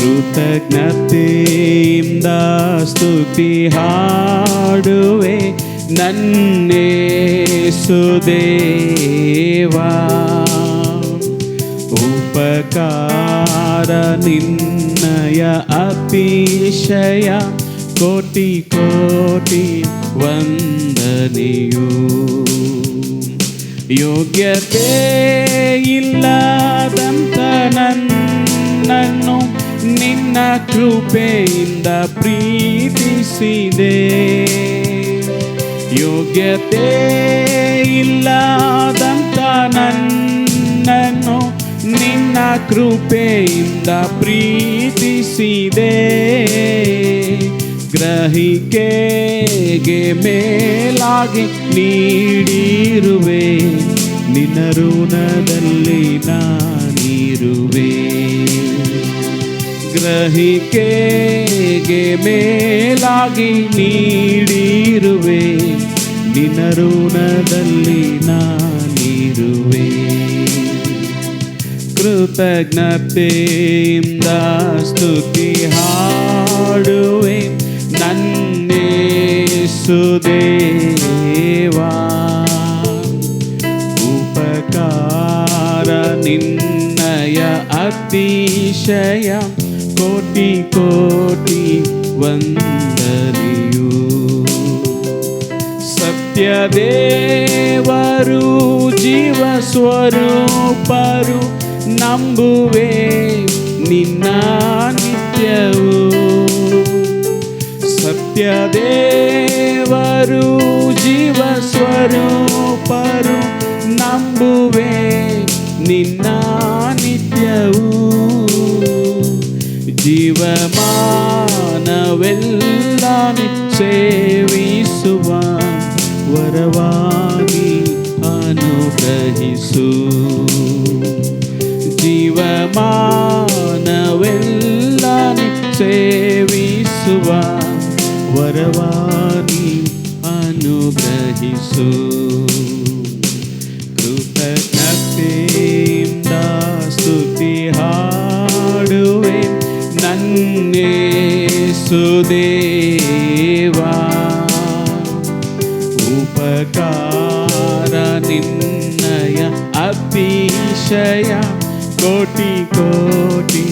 ಕೃತಜ್ಞತೆಯಿಂದ ಸ್ತುತಿ ಹಾಡುವೆ ನನ್ನೇ ಸುದೇವಾ ಉಪಕಾರ ನಿನ್ನಯ ಅತಿಶಯ ಕೋಟಿ ಕೋಟಿ ವಂದನೆಯು. ಯೋಗ್ಯತೆ ಇಲ್ಲದಂತ ನಿನ್ನ ಕೃಪೆಯಿಂದ ಪ್ರೀತಿಸಿದೆ. ಯೋಗ್ಯತೆ ಇಲ್ಲದಂತ ನನ್ನನ್ನು ನಿನ್ನ ಕೃಪೆಯಿಂದ ಪ್ರೀತಿಸಿದೆ. ಗ್ರಹಿಕೆಗೆ ಮೇಲಾಗಿ ನೀಡಿರುವೆ. ನಿನ್ನ ಋಣದಲ್ಲಿ ನಾನಿರುವೆ. ಗ್ರಹಿಕೆಗೆ ಮೇಲಾಗಿ ನೀಡಿರುವೆ. ನಿನ್ನ ಋಣದಲ್ಲಿ ನಾನಿರುವೆ. ಕೃತಜ್ಞತೆಯಿಂದ ಸ್ತುತಿ ಹಾಡುವೆ. ನನ್ನೇಸುದೇವಾ ಉಪಕಾರ ನಿನ್ನಯ ಅತಿಶಯ. ಕೋಟಿ ಕೋಟಿ ವಂದನೆಯು. ಸತ್ಯದೇವರು ಜೀವ ಸ್ವರೂಪರು ನಂಬುವೆ ನಿನ್ನ ನಿತ್ಯವು. ಸತ್ಯದೇವರು ಜೀವ ಸ್ವರೂಪರು ನಂಬುವೆ ನಿನ್ನ ನಿತ್ಯವು. ಜೀವಮಾನವೆಲ್ಲ ಸೇವಿಸುವ ವರವಾನಿ ಅನುಗ್ರಹಿಸು ಜೀವಮಾನವೆಲ್ಲ ಸೇವಿಸುವ ವರವಾನಿ ಅನುಗ್ರಹಿಸು ಕೃತಜ್ಞತೆಯಿಂದ ನನ್ನೇ ಸುದೇವಾ ಉಪಕಾರ ನಿನ್ನಯ ಅತಿಶಯ ಕೋಟಿ ಕೋಟಿ